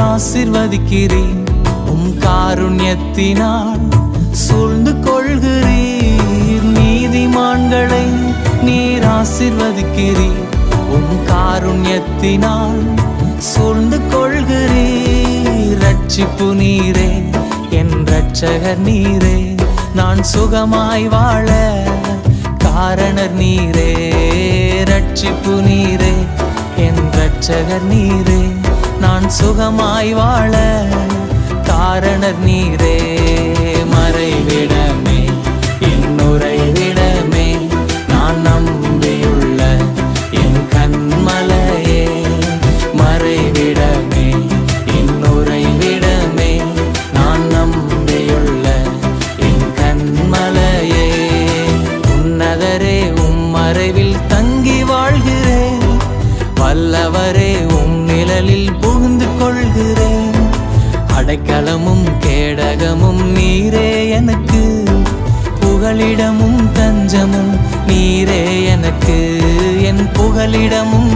ஆசிர்வதிக்கிறேன். உம் காருண்யத்தினால் சூழ்ந்து கொள்கிறீர். நீதிமான்களை நீர் ஆசிர்வதிக்கிறீர். உம் காருண்யத்தினால் சூழ்ந்து கொள்கிறீர். ரட்சிப்பு நீரே என் ரட்சகர் நீரே. நான் சுகமாய் வாழ காரணர் நீரே. ரட்சிப்பு நீரே என் ரட்சகர் நீரே. நான் சுகமாய் வாழ காரணர் நீரே மறைவிடமே என்னுறைவிடமே நான் நம்பியுள்ள என் கண்மலையே மறைவிடமே என்னுறைவிடமே நான் நம்பியுள்ள என் கண்மலையே உன்னதரே உம் அடைக்கலமும் கேடகமும் நீரே எனக்கு. புகலிடமும் தஞ்சமும் நீரே எனக்கு. என் புகலிடமும்